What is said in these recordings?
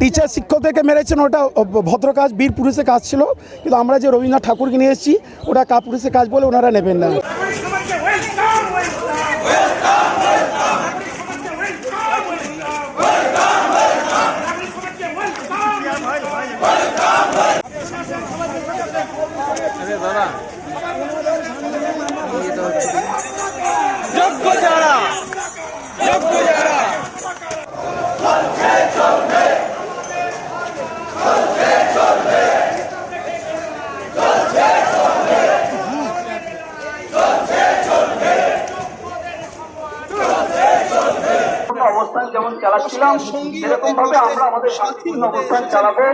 Teacher শিক্ষকদেরকে মেরেছেন, ওটা ভদ্র কাজ বীর পুরুষের কাজ ছিল। কিন্তু আমরা যে রবীন্দ্রনাথ ঠাকুরকে নিয়ে এসেছি, ওটা কাপুরুষের কাজ বলে ওনারা নেবেন না। অবস্থান যেমন চালাচ্ছিলাম সেরকম ভাবে আমরা আমাদের শান্তিপূর্ণ অবস্থান চালাবো।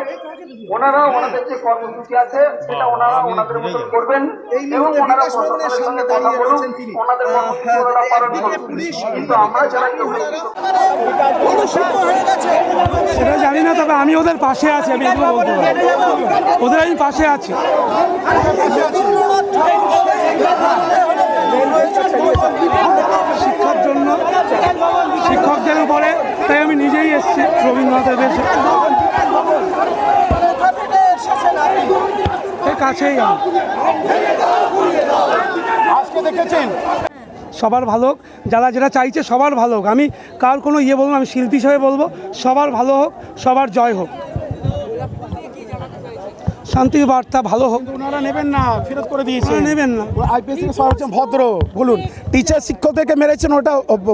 ওনারা ওনাদের যে কর্মসূচি আছে সেটা ওনারা ওনাদের মতন করবেন এবং ওনারা প্রশাসনের সঙ্গে কথা বলুন ওনাদের কর্মসূচি ওনারা পালন করুন কিন্তু আমরা যারা সেটা জানি না তবে আমি ওদের পাশে আছি আমি ওদের আমি পাশে আছি। এসেছি রবীন্দ্রনাথের বেশে কাছেই আজকে দেখেছেন? সবার ভালো হোক যারা যেটা চাইছে সবার ভালো হোক আমি কার কোনো ইয়ে বলব আমি শিল্পী হিসাবে বলব সবার ভালো হোক সবার জয় হোক। শান্তির বার্তা ভালো হোক। ওনারা নেবেন না ফেরত করে দিয়েছে। নেবেন না। আইপিএস থেকে সবাই হচ্ছেন ভদ্র। বলুন টিচার শিক্ষক থেকে মেরেছেন ওটা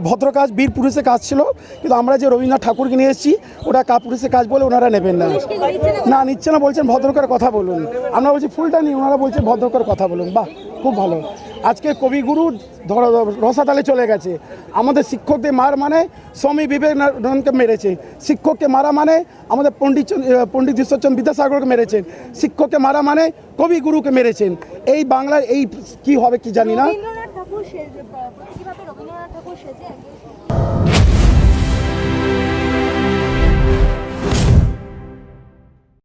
ভদ্র কাজ বীর পুরুষের কাজ ছিল। কিন্তু আমরা যে রবীন্দ্রনাথ ঠাকুরকে নিয়ে এসেছি ওটা কাপুরুষের কাজ বলে ওনারা নেবেন না। না নিচ্ছে না বলছেন ভদ্রকার কথা বলুন। আমরা বলছি ফুলটা নিই ওনারা বলছেন ভদ্রকার কথা বলুন। বাহ খুব ভালো। আজকে কবিগুরু ধর রসাতালে চলে গেছে। আমাদের শিক্ষকদের মার মানে স্বামী বিবেকানন্দকে মেরেছে। শিক্ষককে মারা মানে আমাদের পণ্ডিত পণ্ডিত ঈশ্বরচন্দ্র বিদ্যাসাগরকে মেরেছেন। শিক্ষককে মারা মানে কবিগুরুকে মেরেছেন। এই বাংলায় এই কি হবে কি জানি না।